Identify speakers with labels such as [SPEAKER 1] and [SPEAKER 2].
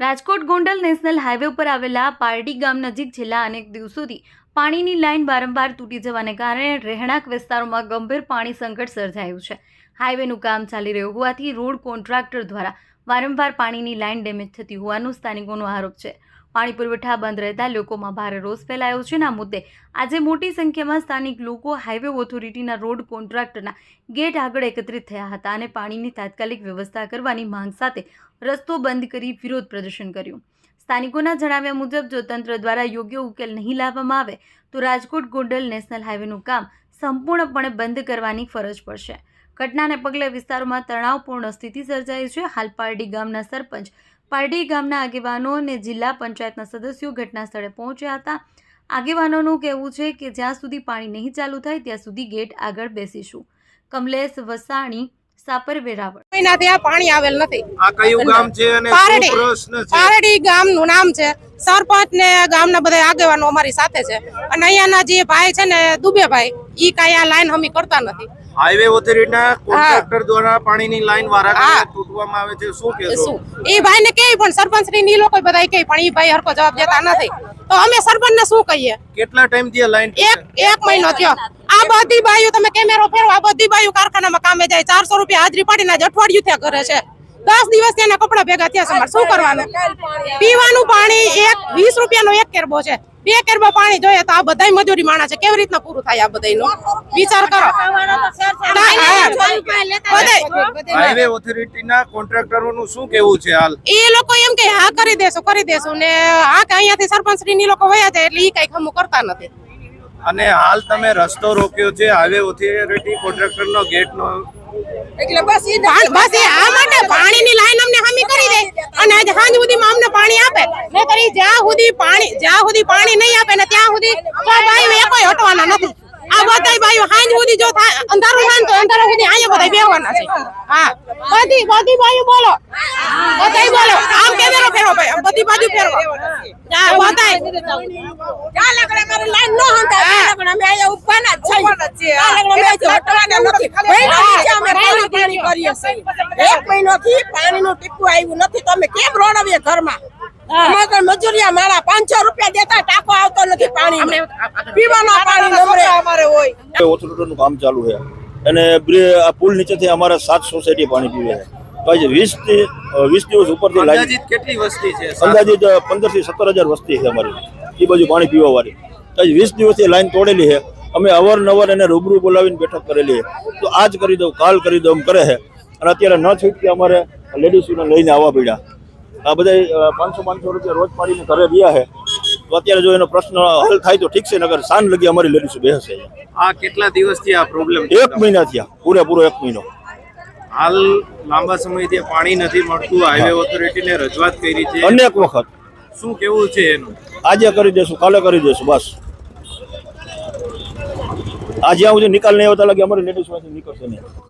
[SPEAKER 1] Rajkot Gondal national highway ઉપર આવેલા પારડી ગામ નજીક છેલ્લા અનેક દિવસોથી પાણીની લાઇન વારંવાર તૂટી જવાને કારણે રહેણાંક વિસ્તારોમાં ગંભીર પાણી સંકટ સર્જાયું છે. હાઈવેનું કામ ચાલી રહ્યું હોવાથી રોડ કોન્ટ્રાક્ટર દ્વારા વારંવાર પાણીની લાઇન ડેમેજ થતી હોવાનો સ્થાનિકોનો આરોપ છે. પાણી પુરવઠા બંધ રહેતા લોકોમાં ભારે રોષ ફેલાયો છે આ મુદ્દે આજે મોટી સંખ્યામાં સ્થાનિક લોકો હાઈવે ઓથોરિટીના રોડ કોન્ટ્રાક્ટરના ગેટ આગળ એકત્રિત થયા હતા અને પાણીની તાત્કાલિક વ્યવસ્થા કરવાની માંગ સાથે રસ્તો બંધ કરી વિરોધ પ્રદર્શન કર્યું. સ્થાનિકોના જણાવ્યા મુજબ, જો તંત્ર દ્વારા યોગ્ય ઉકેલ નહીં લાવવામાં આવે, તો રાજકોટ ગોંડલ નેશનલ હાઈવેનું કામ સંપૂર્ણપણે બંધ કરવાની ફરજ પડશે. ઘટનાને પગલે વિસ્તારોમાં તણાવપૂર્ણ સ્થિતિ સર્જાઈ છે. હાલ પારડી ગામના સરપંચ પારડી ગામના આગેવાનો અને જિલ્લા પંચાયતના સદસ્યો ઘટના સ્થળે પહોંચ્યા હતા. આગેવાનોનું કહેવું છે કે જ્યાં સુધી પાણી નહીં ચાલુ થાય ત્યાં સુધી ગેટ આગળ બેસીશું. કમલેશ વસાણી સાપર વેરાવળ.
[SPEAKER 2] મહિનાથી આ પાણી આવેલ નથી.
[SPEAKER 3] આ કયું ગામ છે અને
[SPEAKER 2] પારડી.
[SPEAKER 3] પ્રશ્ન છે?
[SPEAKER 2] પારડી ગામનું નામ છે. સરપંચ ને ગામના બધા આગેવાનો અમારી સાથે છે. અને અહીંયાના જે ભાઈ છે ને દુબેભાઈ ઈ કાંઈ આ લાઈન હમી કરતા નથી.
[SPEAKER 3] હાઈવે ઓથોરિટીના કોન્ટ્રાક્ટર દ્વારા પાણીની લાઈન વારા
[SPEAKER 2] હા.
[SPEAKER 3] તૂટવામાં આવે છે. શું કહેશો?
[SPEAKER 2] શું? ભાઈને ભાઈ કે પણ સરપંચની લોકો બધા કે પણ એ ભાઈ હરકો જવાબ દેતા નથી. તો અમે સરપંચ ને શું કહીએ?
[SPEAKER 3] કેટલા ટાઈમથી લાઈન
[SPEAKER 2] એક એક મહિનો થયો. આ બધી બાયું તમે કેમેરો ફેરવો આ બધી બાયુ કારખાનામાં કામે જાય. ચારસો રૂપિયા હાજરી પાડીને જ અઠવાડિયું થયા ઘરે છે. દસ દિવસ એના કપડા ભેગા થયા છે. શું કરવાનું? પીવાનું પાણી એક વીસ રૂપિયાનો એક કેરબો છે. બે કેરબો પાણી જોઈએ તો આ બધા મજૂરી માણસ છે. કેવી રીતના પૂરું થાય આ બધા વિચાર કરો.
[SPEAKER 3] હાઈવે ઓથોરિટીના કોન્ટ્રાક્ટરોનું શું કેવું છે હાલ?
[SPEAKER 2] એ લોકો એમ કે હા કરી દેશું કરી દેશું. ને હા કે અહીંયાથી સરપંચ શ્રી ની લોકો વયા જાય એટલે એ કઈ ખમું કરતા નથી.
[SPEAKER 3] અને હાલ તમે રસ્તો રોક્યો છે. હાઈવે ઓથોરિટી કોન્ટ્રાક્ટરનો ગેટનો
[SPEAKER 2] પાણ- બસ એ આ માટે પાણીની લાઈન અમને હામી કરી દે. અને આજ સાંજ સુધીમાં અમને પાણી આપે. ને કરી જ્યાં સુધી પાણી જ્યાં સુધી પાણી નહીં આપે ને ત્યાં સુધી તો એ કોઈ હટવાના નથી. આ બધાય બાયું સાંજ સુધી જો થાય અંધારું થાય ને તો અંધારા સુધી અહીંયા બધા બેહવાના છે. હા. બધી બધી બાયું બોલો. બધાય બોલો. આમ કેમેરો ફેરવો ભાઈ. બધી બાજુ ફેરવો. હા બધાય.
[SPEAKER 4] પાણીનું ટીપું આવ્યું નથી. તમે કેમ રોડવીએ ઘરમાં? અમારે તો મજૂરિયા મારા પાંચસો રૂપિયા દેતા ટાંકો આવતો નથી પાણી પીવાના પાણી નમરે અમારે હોય.
[SPEAKER 5] ઓથોરિટીનું કામ ચાલુ છે. અને આ પુલ નીચેથી અમારા સાત સોસાયટી પાણી પીવે છે. તો વીસથી વીસ દિવસ ઉપરથી લાઈન
[SPEAKER 3] અંદાજિત કેટલી વસ્તી છે?
[SPEAKER 5] અંદાજિત પંદરથી સત્તર હજાર વસ્તી છે અમારી. એ બાજુ પાણી પીવા વાળી આજે વીસ દિવસથી લાઈન તોડેલી છે. અમે અવારનવાર એને રૂબરૂ બોલાવીને બેઠક કરેલી છે. તો આજ કરી દઉં કાલ કરી દઉં એમ કરે છે. અને અત્યારે ન છૂટકે અમારે લેડીઝોને લઈને આવવા પડ્યા. આ બધા પાંચસો પાંચસો રૂપિયા રોજ પાડીને ઘરે રહ્યા છે. તો અત્યારે જો એનો પ્રશ્ન હલ થાય તો ઠીક છે નગર સાંજ લગી અમારી લેડીઝો બેસે
[SPEAKER 3] આ કેટલા દિવસથી આ પ્રોબ્લેમ
[SPEAKER 5] એક મહિના થયા પૂરેપૂરો એક મહિનો.
[SPEAKER 3] હાલ લાંબા સમયથી પાણી નથી મળતું હાઈવે ઓથોરિટીને રજૂઆત કરી છે.
[SPEAKER 5] અનેક વખત.
[SPEAKER 3] શું કેવું છે એનું?
[SPEAKER 5] આજે કરી દેશું કાલે કરી દેશું બસ. આજે આવું નિકાલ નહીં આવતા લાગે અમારી લેડીઝમાંથી નીકળશે નહીં.